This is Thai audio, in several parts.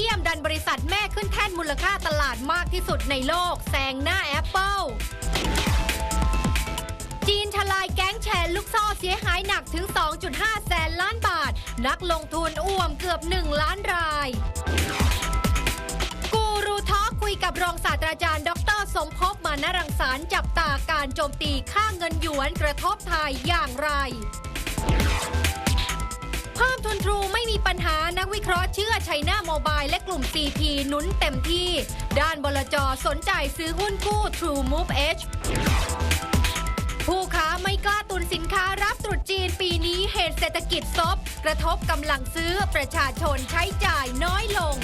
เยี่ยมดันบริษัทแม่ขึ้นแท่นมูลค่าตลาดมากที่สุดในโลก แซงหน้า Apple จีนทลายแก๊งแชร์ลูกโซ่เสียหายหนักถึง 2.5 แสนล้านบาท นักลงทุนอ่วมเกือบ 1 ล้านราย กูรูทอกคุยกับรองศาสตราจารย์ ดร สมภพมานรังสารจับตาการโจมตีค่าเงินหยวนกระทบไทยอย่างไร เพราะห์เชื่อไชน่าโมบายและกลุ่ม CP หนุนเต็มที่ ด้านบลจสนใจซื้อหุ้นกู้ True Move H ผู้ค้าไม่กล้าตุนสินค้ารับตรุษจีนปีนี้เหตุเศรษฐกิจซบกระทบกำลังซื้อประชาชนใช้จ่ายน้อยลง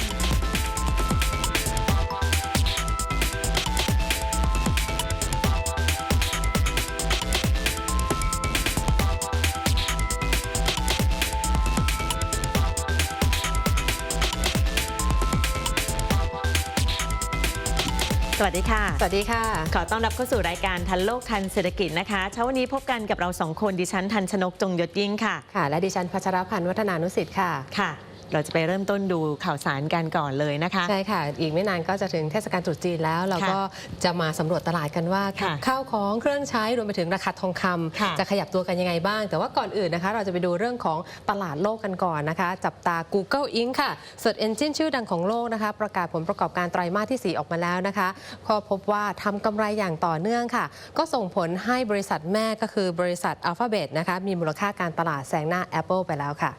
สวัสดีค่ะ สวัสดีค่ะ ขอต้อนรับเข้าสู่รายการทันโลกทันเศรษฐกิจนะคะ เช้าวันนี้พบกันกับเราสองคนดิฉันทันชนกจงยศยิ่งค่ะ ค่ะ และดิฉันพัชรพันธ์วัฒนานุสิทธิ์ค่ะ ค่ะ เราจะไปเริ่มต้นดูข่าวสารกันก่อนเลยนะคะ ใช่ค่ะ อีกไม่นานก็จะถึงเทศกาลตรุษจีนแล้ว เราก็จะมาสำรวจตลาดกันว่าค่ะข้าวของเครื่องใช้รวมไปถึงราคาทองคำค่ะจะขยับตัวกันยังไงบ้าง แต่ว่าก่อนอื่นนะคะ เราจะไปดูเรื่องของตลาดโลกกันก่อนนะคะ จับตา Google Inc. ค่ะ Search Engine ชื่อดังของโลกนะคะ ประกาศผลประกอบการไตรมาสที่ 4 ออกมาแล้วนะคะก็พบว่าทำกำไรอย่างต่อเนื่องค่ะ ก็ส่งผลให้บริษัทแม่ก็คือบริษัท Alphabet นะคะมีมูลค่าการตลาดแซงหน้า Apple ไปแล้วค่ะ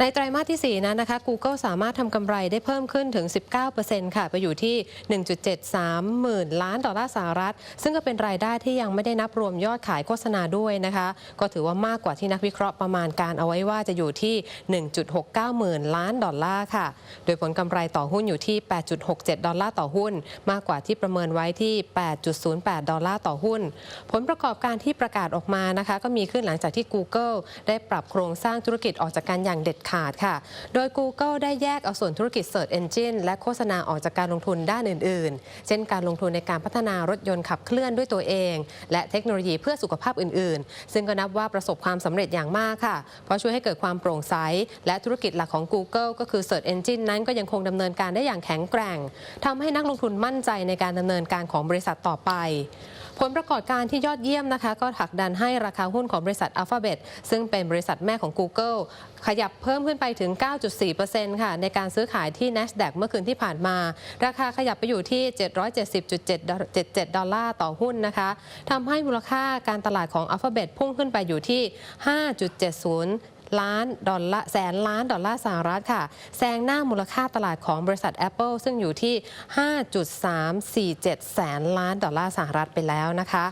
ในไตรมาสที่ 4 นั้นนะคะ Google สามารถทำกำไรได้เพิ่มขึ้นถึง 19%ค่ะ ไปอยู่ที่ 1.73 หมื่นล้านดอลลาร์สหรัฐ ซึ่งก็เป็นรายได้ที่ยังไม่ได้นับรวมยอดขายโฆษณาด้วยนะคะ ก็ถือว่ามากกว่าที่นักวิเคราะห์ประมาณการเอาไว้ว่าจะอยู่ที่ 1.69 หมื่นล้านดอลลาร์ค่ะ โดยผลกำไรต่อหุ้นอยู่ที่ 8.67 ดอลลาร์ต่อหุ้น มากกว่าที่ประเมินไว้ที่ 8.08 ดอลลาร์ต่อหุ้น ผลประกอบการที่ประกาศออกมานะคะ ก็มีขึ้นหลังจากที่ Google ได้ปรับโครงสร้างธุรกิจออกจากกันอย่างเด็ดขาดค่ะ โดย Google ได้แยกเอาส่วนธุรกิจ Search Engine และโฆษณาออกจากการลงทุนด้านอื่น ๆ เช่นการลงทุนในการพัฒนารถยนต์ขับเคลื่อนด้วยตัวเอง และเทคโนโลยีเพื่อสุขภาพอื่น ๆ ซึ่งก็นับว่าประสบความสำเร็จอย่างมากค่ะ เพราะช่วยให้เกิดความโปร่งใส และธุรกิจหลักของ Google ก็คือ Search Engine นั้นก็ยังคงดำเนินการได้อย่างแข็งแกร่งทำให้นักลงทุนมั่นใจในการดำเนินการของบริษัทต่อไป ผลประกอบการที่ยอดเยี่ยมนะคะ ก็ผลักดันให้ราคาหุ้นของบริษัท Alphabet ซึ่งเป็นบริษัทแม่ของ Google ขยับเพิ่มขึ้นไปถึง 9.4%ค่ะ ในการซื้อขายที่ NASDAQ เมื่อคืนที่ผ่านมา ราคาขยับไปอยู่ที่ 770.77 ดอลลาร์ต่อหุ้นนะคะทำให้มูลค่าการตลาดของ Alphabet พุ่งขึ้นไปอยู่ที่ 5.70 ล้านดอลลาร์แสนล้านดอลลาร์สหรัฐค่ะแซงหน้ามูลค่าตลาดของบริษัท Apple ซึ่งอยู่ที่ 5.347 แสนล้านดอลลาร์สหรัฐไปแล้วนะคะ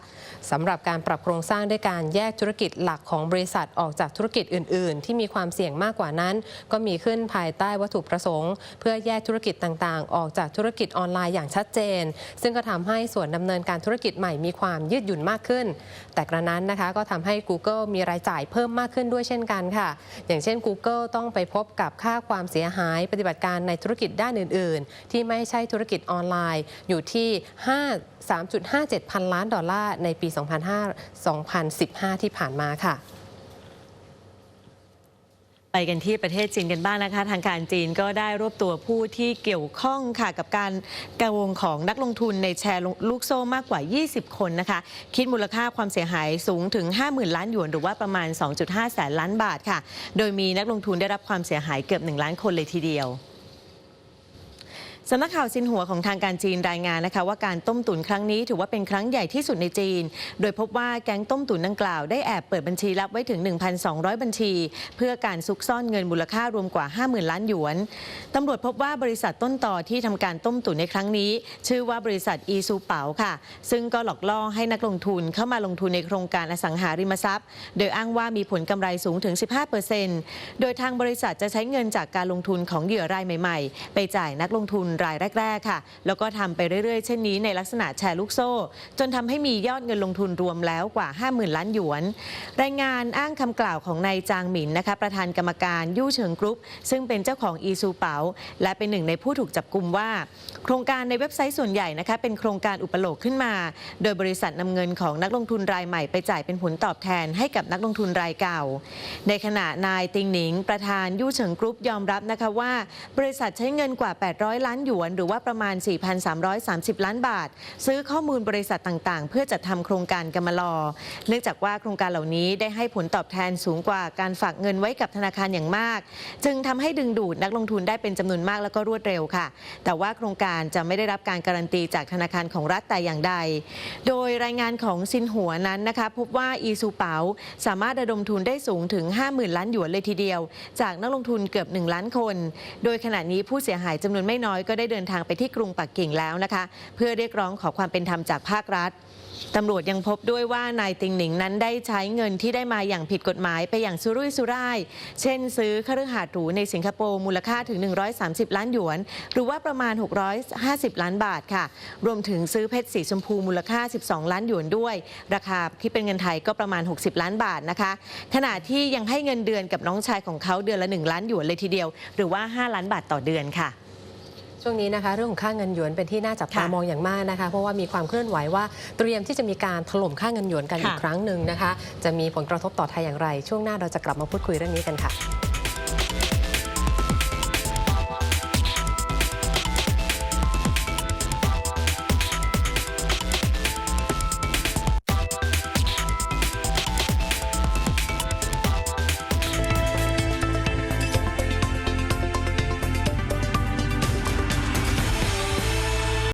สำหรับการปรับโครงสร้างด้วยการแยกธุรกิจหลักของบริษัทออกจากธุรกิจอื่น ๆ ที่มีความเสี่ยงมากกว่านั้น ก็มีขึ้นภายใต้วัตถุประสงค์ เพื่อแยกธุรกิจต่างๆ ออกจากธุรกิจออนไลน์อย่างชัดเจน ซึ่งก็ทำให้ส่วนดำเนินการธุรกิจใหม่มีความยืดหยุ่นมากขึ้น แต่กระนั้นนะคะก็ทำให้ Google มีรายจ่ายเพิ่มมากขึ้นด้วยเช่นกันค่ะค่ะ อย่างเช่น Google ต้องไปพบกับค่าความเสียหายปฏิบัติการในธุรกิจด้านอื่น ๆ ที่ไม่ใช่ธุรกิจออนไลน์อยู่ที่ 5 3.57 พันล้านดอลลาร์ในปี 2015 ที่ผ่านมาค่ะ ไปกันที่ประเทศจีนกันบ้างนะคะ ทางการจีนก็ได้รวบตัวผู้ที่เกี่ยวข้องค่ะกับการกระวงของนักลงทุนในแชร์ลูกโซ่มากกว่า 20 คนนะคะ คิดมูลค่าความเสียหายสูงถึง 50,000 ล้านหยวน หรือว่าประมาณ 2.5 แสนล้านบาทค่ะ โดยมีนักลงทุนได้รับความเสียหายเกือบ 1 ล้านคนเลยทีเดียว สำนักข่าวซินหัวของทางการจีนรายงานนะคะ ว่าการต้มตุ๋นครั้งนี้ถือว่าเป็นครั้งใหญ่ที่สุดในจีน โดยพบว่าแก๊งต้มตุ๋นดังกล่าวได้แอบเปิดบัญชีลับไว้ถึง 1,200 บัญชี เพื่อการซุกซ่อนเงินมูลค่ารวมกว่า 50,000 ล้านหยวนตำรวจพบว่าบริษัทต้นต่อที่ทำการต้มตุ๋นในครั้งนี้ ชื่อว่าบริษัทอีซูเป๋าค่ะ ซึ่งก็หลอกล่อให้นักลงทุนเข้ามาลงทุนในโครงการอสังหาริมทรัพย์ โดยอ้างว่ามีผลกำไรสูงถึง 15%โดยทางบริษัทจะใช้เงินจากการลงทุนของเหยื่อรายใหม่ ๆ ไปจ่ายนักลงทุนรายแรก ๆ ค่ะ แล้วก็ทำไปเรื่อย ๆ เช่นนี้ในลักษณะแชร์ลูกโซ่ จนทำให้มียอดเงินลงทุนรวมแล้วกว่า 50,000 ล้านหยวน รายงานอ้างคำกล่าวของนายจางหมินนะคะประธานกรรมการยู่เฉิงกรุ๊ป ซึ่งเป็นเจ้าของอีซูเปาและเป็นหนึ่งในผู้ถูกจับกลุ่มว่า โครงการในเว็บไซต์ส่วนใหญ่นะคะเป็นโครงการอุปโลกขึ้นมา โดยบริษัทนำเงินของนักลงทุนรายใหม่ไปจ่ายเป็นผลตอบแทนให้กับนักลงทุนรายเก่า ในขณะนายติงหนิง ประธานยู่เฉิงกรุ๊ปยอมรับนะคะว่า บริษัทใช้เงินกว่า 800 ล้านหยวนหรือว่าประมาณ 4,330 ล้านบาท ซื้อข้อมูลบริษัทต่างๆ เพื่อจัดทำโครงการกมลอ เนื่องจากว่าโครงการเหล่านี้ได้ให้ผลตอบแทนสูงกว่าการฝากเงินไว้กับธนาคารอย่างมาก จึงทำให้ดึงดูดนักลงทุนได้เป็นจำนวนมากแล้วก็รวดเร็วค่ะ แต่ว่าโครงการจะไม่ได้รับการการันตีจากธนาคารของรัฐแต่อย่างใด โดยรายงานของซินหัวนั้นนะคะพบว่าอีซูเปาสามารถระดมทุนได้สูงถึง 50,000 ล้านหยวนเลยทีเดียว จากนักลงทุนเกือบ 1 ล้านคน โดยขณะนี้ผู้เสียหายจำนวนไม่น้อยก็ได้เดินทางไปที่กรุงปักกิ่งแล้วนะคะ เพื่อเรียกร้องขอความเป็นธรรมจากภาครัฐตำรวจยังพบด้วยว่านายติงหนิงนั้นได้ใช้เงินที่ได้มาอย่างผิดกฎหมายไปอย่างสุรุ่ยสุร่าย เช่นซื้อคฤหาสน์หรูในสิงคโปร์มูลค่าถึง 130 ล้านหยวน หรือว่าประมาณ 650 ล้านบาทค่ะ รวมถึงซื้อเพชรสีชมพูมูลค่า 12 ล้านหยวนด้วย ราคาที่เป็นเงินไทยก็ประมาณ 60 ล้านบาทนะคะ ขณะที่ยังให้เงินเดือนกับน้องชายของเขาเดือนละ 1 ล้านหยวนเลยทีเดียว หรือว่า 5 ล้านบาทต่อเดือนค่ะ ช่วงนี้นะคะเรื่องของค่าเงินหยวนเป็นที่น่าจับตาค่ะมองอย่างมากนะคะ เพราะว่ามีความเคลื่อนไหวว่าเตรียมที่จะมีการถล่มค่าเงินหยวนกันค่ะอีกครั้งหนึ่งนะคะ จะมีผลกระทบต่อไทยอย่างไร ช่วงหน้าเราจะกลับมาพูดคุยเรื่องนี้กันค่ะ